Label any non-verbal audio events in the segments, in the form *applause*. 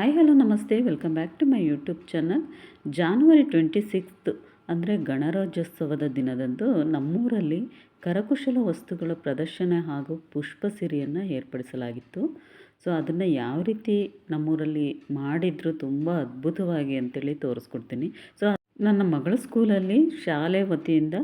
Hi hello ನಮಸ್ತೆ. Welcome back to my YouTube channel January twenty sixth ಅಂದರೆ ಗಣರಾಜ್ಯೋತ್ಸವದ ದಿನದಂದು ನಮ್ಮೂರಲ್ಲಿ ಕರಕುಶಲ ವಸ್ತುಗಳ ಪ್ರದರ್ಶನ ಹಾಗೂ ಪುಷ್ಪ ಸಿರಿಯನ್ನು ಏರ್ಪಡಿಸಲಾಗಿತ್ತು. ಸೊ ಅದನ್ನು ಯಾವ ರೀತಿ ನಮ್ಮೂರಲ್ಲಿ ಮಾಡಿದ್ರು ತುಂಬ ಅದ್ಭುತವಾಗಿ ಅಂತೇಳಿ ತೋರಿಸ್ಕೊಡ್ತೀನಿ. ಸೊ ನನ್ನ ಮಗಳ ಸ್ಕೂಲಲ್ಲಿ ಶಾಲೆ ವತಿಯಿಂದ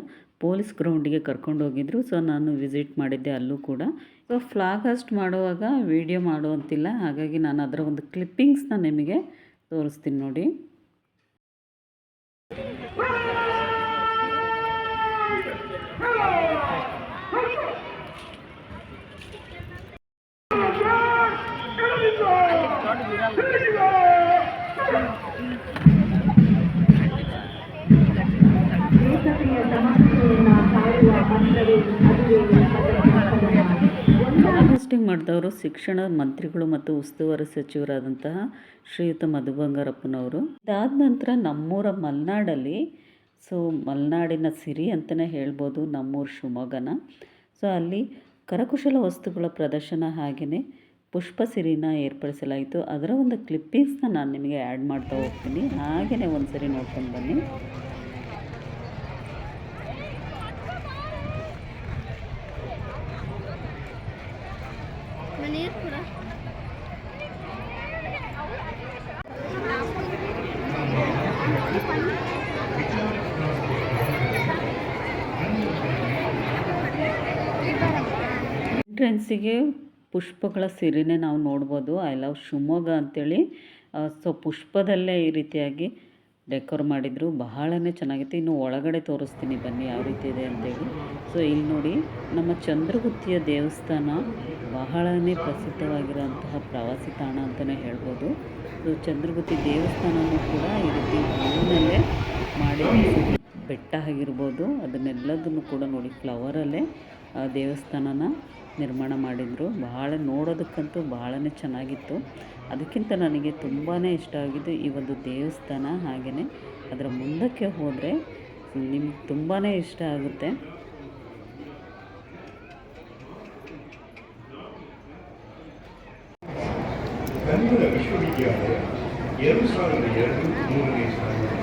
ಪೊಲೀಸ್ ಗ್ರೌಂಡಿಗೆ ಕರ್ಕೊಂಡು ಹೋಗಿದ್ರು ಸೊ ನಾನು ವಿಸಿಟ್ ಮಾಡಿದ್ದೆ ಅಲ್ಲೂ ಕೂಡ. ಇವಾಗ ಫ್ಲಾಗಾಸ್ಟ್ ಮಾಡುವಾಗ ವಿಡಿಯೋ ಮಾಡುವಂತಿಲ್ಲ. ಹಾಗಾಗಿ ನಾನು ಅದರ ಒಂದು ಕ್ಲಿಪ್ಪಿಂಗ್ಸ್ನ ನಿಮಗೆ ತೋರಿಸ್ತೀನಿ ನೋಡಿ. ಫ್ಲಾಗಾಸ್ಟಿಂಗ್ ಮಾಡಿದವರು ಶಿಕ್ಷಣ ಮಂತ್ರಿಗಳು ಮತ್ತು ಉಸ್ತುವಾರಿ ಸಚಿವರಾದಂತಹ ಶ್ರೀಯುತ ಮಧು ಬಂಗಾರಪ್ಪನವರು ಇದಾದ ನಂತರ ನಮ್ಮೂರ ಮಲೆನಾಡಲ್ಲಿ ಸೊ ಮಲೆನಾಡಿನ ಸಿರಿ ಅಂತಲೇ ಹೇಳ್ಬೋದು, ನಮ್ಮೂರು ಶಿವಮೊಗ್ಗನ. ಸೊ ಅಲ್ಲಿ ಕರಕುಶಲ ವಸ್ತುಗಳ ಪ್ರದರ್ಶನ ಹಾಗೆಯೇ ಪುಷ್ಪ ಸಿರಿನ ಏರ್ಪಡಿಸಲಾಯಿತು. ಅದರ ಒಂದು ಕ್ಲಿಪ್ಪಿಂಗ್ಸ್ನ ನಾನು ನಿಮಗೆ ಆ್ಯಡ್ ಮಾಡ್ತಾ ಹೋಗ್ತೀನಿ. ಹಾಗೆಯೇ ಒಂದು ಸರಿ ನೋಡ್ಕೊಂಡು ಬನ್ನಿ ಮನೆಯ ಕೂಡ ಎಂಟ್ರೆನ್ಸಿಗೆ ಪುಷ್ಪಗಳ ಸಿರಿನೇ ನಾವು ನೋಡ್ಬೋದು. ಐ ಲವ್ ಶಿವಮೊಗ್ಗ ಅಂಥೇಳಿ ಸೊ ಪುಷ್ಪದಲ್ಲೇ ಈ ರೀತಿಯಾಗಿ ಡೆಕೋರ್ ಮಾಡಿದರು, ಬಹಳನೇ ಚೆನ್ನಾಗಿತ್ತು ಇನ್ನು ಒಳಗಡೆ ತೋರಿಸ್ತೀನಿ ಬನ್ನಿ ಯಾವ ರೀತಿ ಇದೆ ಅಂತೇಳಿ. ಸೊ ಇಲ್ಲಿ ನೋಡಿ, ನಮ್ಮ ಚಂದ್ರಗುತ್ತಿಯ ದೇವಸ್ಥಾನ ಬಹಳನೇ ಪ್ರಸಿದ್ಧವಾಗಿರುವಂತಹ ಪ್ರವಾಸಿ ತಾಣ ಅಂತಲೇ ಹೇಳ್ಬೋದು. ಸೊ ಚಂದ್ರಗುತ್ತಿ ದೇವಸ್ಥಾನನೂ ಕೂಡ ಈ ರೀತಿ ಹೂವಿನಲ್ಲೇ ಮಾಡಿ ಬೆಟ್ಟ ಆಗಿರ್ಬೋದು, ಅದನ್ನೆಲ್ಲದನ್ನು ಕೂಡ ನೋಡಿ ಫ್ಲವರಲ್ಲೇ ದೇವಸ್ಥಾನನ ನಿರ್ಮಾಣ ಮಾಡಿದರು. ಬಹಳ ನೋಡೋದಕ್ಕಂತೂ ಬಹಳನೇ ಚೆನ್ನಾಗಿತ್ತು. ಅದಕ್ಕಿಂತ ನನಗೆ ತುಂಬಾ ಇಷ್ಟ ಆಗಿದ್ದು ಈ ಒಂದು ದೇವಸ್ಥಾನ ಹಾಗೆಯೇ ಅದರ ಮುಂದಕ್ಕೆ ಹೋದರೆ ನಿಮ್ಗೆ ತುಂಬಾ ಇಷ್ಟ ಆಗುತ್ತೆ. ವಿಶ್ವವಿದ್ಯಾಲಯ ಎರಡು ಸಾವಿರದ ಎರಡು ಮೂರನೇ ಸಾಲಿನಲ್ಲಿ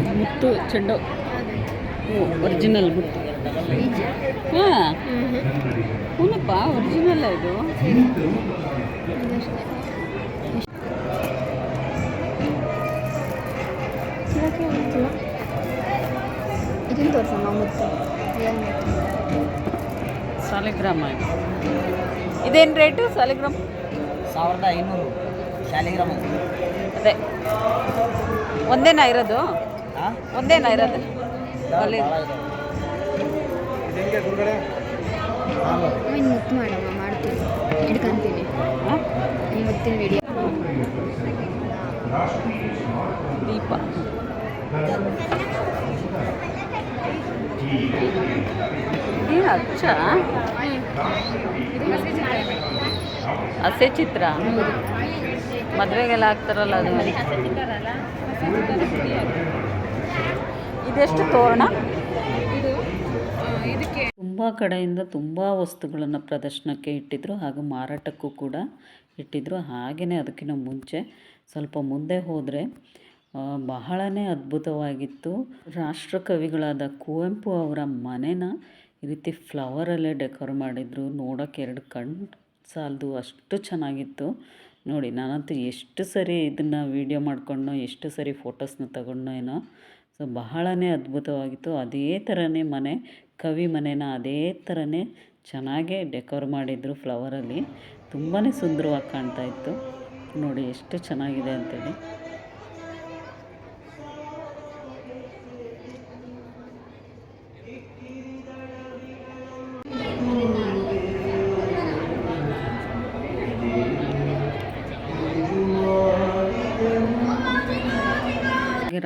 ಮತ್ತು ಚೆಂಡು. ಒರಿಜಿನಲ್ ಮುತ್ತು. ಹಾಂ. ಹೂನಪ್ಪ ಒರಿಜಿನಲ್ಲ ಇದು? ಇದನ್ನು ತೋರಿಸೋಣ ಮುತ್ತು. ಸಾಲಿಗ್ರಾಮ ಇದು. ಇದೇನು ರೇಟು ಸಾಲಿಗ್ರಾಮ್? ಸಾವಿರದ ಐನೂರು. ಶಾಲಿಗ್ರಾಮ್. ಅದೇ. ಒಂದೇನಾ ಇರೋದು? ಒಂದೇನಾ ಇರೋದು? ಅಲ್ಲಿ ಇನ್ನು ಮುತ್ತು ಮಾಡಮ್ಮ ಮಾಡ್ತೀನಿ. ಹಿಡ್ಕೊಂತೀನಿ. ಮುತ್ತಿನ ವಿಡಿಯೋ ದೀಪ. ಏನು ಅಚ್ಚ? ಹಸೆ ಚಿತ್ರ? ಮದುವೆಗೆಲ್ಲ ಹಾಕ್ತಾರಲ್ಲ ಅದು. ಇದೆಷ್ಟು ತೋರಣ? ತುಂಬ ಕಡೆಯಿಂದ ತುಂಬ ವಸ್ತುಗಳನ್ನು ಪ್ರದರ್ಶನಕ್ಕೆ ಇಟ್ಟಿದ್ರು ಹಾಗೂ ಮಾರಾಟಕ್ಕೂ ಕೂಡ ಇಟ್ಟಿದ್ರು. ಹಾಗೆಯೇ ಅದಕ್ಕಿಂತ ಮುಂಚೆ ಸ್ವಲ್ಪ ಮುಂದೆ ಹೋದರೆ ಬಹಳನೇ ಅದ್ಭುತವಾಗಿತ್ತು. ರಾಷ್ಟ್ರಕವಿಗಳಾದ ಕುವೆಂಪು ಅವರ ಮನೆನ ಈ ರೀತಿ ಫ್ಲವರಲ್ಲೇ ಡೆಕೋರ್ ಮಾಡಿದರು. ನೋಡೋಕ್ಕೆ ಎರಡು ಕಣ್ಣು ಸಾಲದು ಅಷ್ಟು ಚೆನ್ನಾಗಿತ್ತು. ನೋಡಿ ನಾನಂತೂ ಎಷ್ಟು ಸರಿ ಇದನ್ನು ವೀಡಿಯೋ ಮಾಡಿಕೊಂಡು ಎಷ್ಟು ಸರಿ ಫೋಟೋಸ್ನ ತಗೊಂಡೋ ಏನೋ ಸೊ ಬಹಳನೇ ಅದ್ಭುತವಾಗಿತ್ತು. ಅದೇ ಥರನೇ ಮನೆ, ಕವಿ ಮನೆನ ಅದೇ ಥರನೇ ಚೆನ್ನಾಗೇ ಡೆಕೋರ್ ಮಾಡಿದ್ರು ಫ್ಲವರಲ್ಲಿ. ತುಂಬಾ ಸುಂದರವಾಗಿ ಕಾಣ್ತಾ ಇತ್ತು. ನೋಡಿ, ಎಷ್ಟು ಚೆನ್ನಾಗಿದೆ ಅಂತೇಳಿ.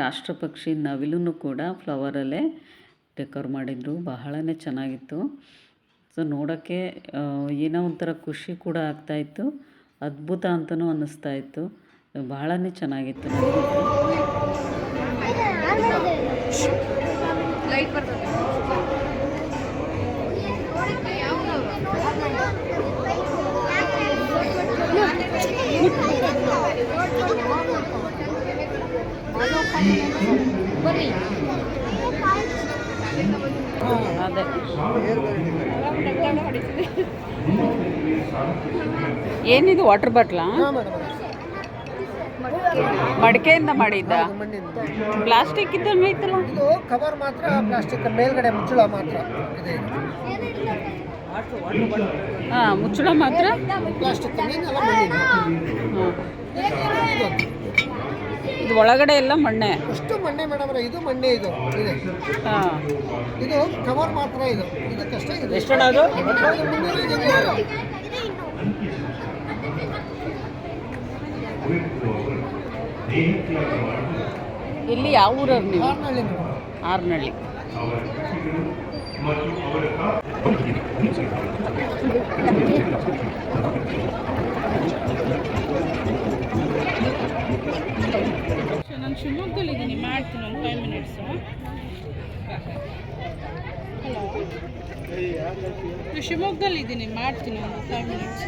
ರಾಷ್ಟ್ರಪಕ್ಷಿ ನವಿಲೂ ಕೂಡ ಫ್ಲವರಲ್ಲೇ ಡೆಕೋರ್ ಮಾಡಿದರು. ಬಹಳನೇ ಚೆನ್ನಾಗಿತ್ತು. ಸೊ ನೋಡೋಕ್ಕೆ ಏನೋ ಒಂಥರ ಖುಷಿ ಕೂಡ ಆಗ್ತಾಯಿತ್ತು ಅದ್ಭುತ ಅಂತಲೂ ಅನ್ನಿಸ್ತಾ ಇತ್ತು. ಬಹಳನೇ ಚೆನ್ನಾಗಿತ್ತು ಲೈಟ್ ಏನಿದು ವಾಟರ್ ಬಾಟ್ಲಾ ಮಡಿಕೆಯಿಂದ ಮಾಡಿದ್ದ? ಪ್ಲಾಸ್ಟಿಕ್ ಇದ್ದಂಗೆ ಐತಲ್ಲ ಇದು ಕವರ್ ಮಾತ್ರ ಪ್ಲಾಸ್ಟಿಕ್ ಮೇಲ್ಗಡೆ ಮುಚ್ಚಳ ಮಾತ್ರ. ಇದೆ ಹಾಂ ಮುಚ್ಚಳ ಮಾತ್ರ? ಪ್ಲಾಸ್ಟಿಕ್ ಇದು ಒಳಗಡೆ ಎಲ್ಲ ಮಣ್ಣೆ. ಅಷ್ಟು ಮಣ್ಣೆ ಮೇಡಮ್ ಇದು ಮಣ್ಣೆ ಇದು. ಇದೆ. ಹಾಂ. ಇದು ಕವರ್ ಮಾತ್ರ ಇದು. ಇದಕ್ಕಷ್ಟೇ ಇದೆ. ಎಷ್ಟಣ್ಣ ಅದು ಹೌದು, ಮುನ್ನೂರು ಇದೆ. ಕುವೆಂಪು ಅವರು ದೇಹತ್ಯಾಗ ಮಾಡಿದ ಇಲ್ಲಿ ಯಾವ ಊರವ್ರು ನೀವು. ಆರ್ನಳ್ಳಿ. ನಾನು ಶಿವಮೊಗ್ಗದಲ್ಲಿದ್ದೀನಿ ಮಾಡ್ತೀನಿ ಒಂದು ಫೈವ್ ಮಿನಿಟ್ಸು ಹಲೋ ಶಿವಮೊಗ್ಗದಲ್ಲಿದ್ದೀನಿ ಮಾಡ್ತೀನಿ ಒಂದು ಫೈವ್ ಮಿನಿಟ್ಸ್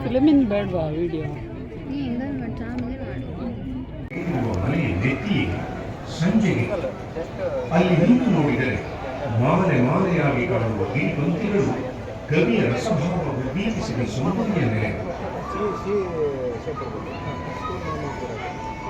ಫಿಲಮಿನ್ ಬೇಡವಾ ವಿಡಿಯೋ? ಸಂಜೆಗೆ ಅಲ್ಲಿ ನಿಂತು ನೋಡಿದರೆ ಮಾಲೆ ಮಾಲೆಯಾಗಿ ಕಾಣುವ ಬೀಟೊಂತಿಗಳು ಕವಿಯ ರಸಭಾವ ಉದ್ದೀಪಿಸಿದ ಸೌಂದರ್ಯ ನೆಲೆ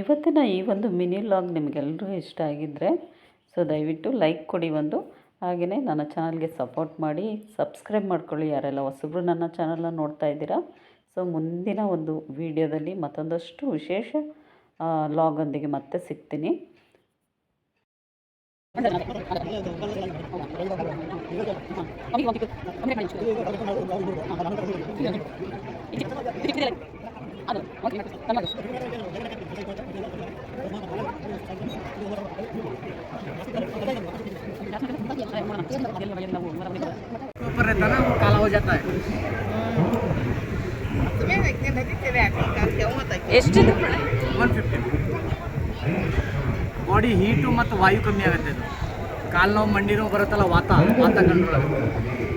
ಇವತ್ತಿನ ಈ ಒಂದು ಮಿನಿ ಲಾಗ್ ನಿಮಗೆಲ್ಲರೂ ಇಷ್ಟ ಆಗಿದ್ದರೆ ಸೊ ದಯವಿಟ್ಟು ಲೈಕ್ ಕೊಡಿ ಒಂದು. ಹಾಗೆಯೇ ನನ್ನ ಚಾನಲ್ಗೆ ಸಪೋರ್ಟ್ ಮಾಡಿ, ಸಬ್ಸ್ಕ್ರೈಬ್ ಮಾಡ್ಕೊಳ್ಳಿ ಯಾರೆಲ್ಲ ಹೊಸಬ್ರು ನನ್ನ ಚಾನಲ್ನ ನೋಡ್ತಾ ಇದ್ದೀರಾ. ಸೊ ಮುಂದಿನ ಒಂದು ವಿಡಿಯೋದಲ್ಲಿ ಮತ್ತೊಂದಷ್ಟು ವಿಶೇಷ ಲಾಗೊಂದಿಗೆ ಮತ್ತೆ ಸಿಗ್ತೀನಿ. *laughs* ऊपर रहता है ना वो काला हो जाता है ಎಷ್ಟಿದೆ ಒನ್ ಫಿಫ್ಟಿ ಬಾಡಿ ಹೀಟು ಮತ್ತು ವಾಯು ಕಮ್ಮಿ ಆಗುತ್ತೆ ಇದು ಕಾಲು ನೋವು ಮಂಡಿ ನೋವು ಬರುತ್ತಲ್ಲ ವಾತ ವಾತ ಕಂಟ್ರೋಲ್ ಆಗುತ್ತೆ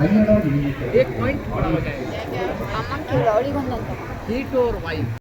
एक पॉइंट बड़ा हो जाएगा। हीट और वाइफ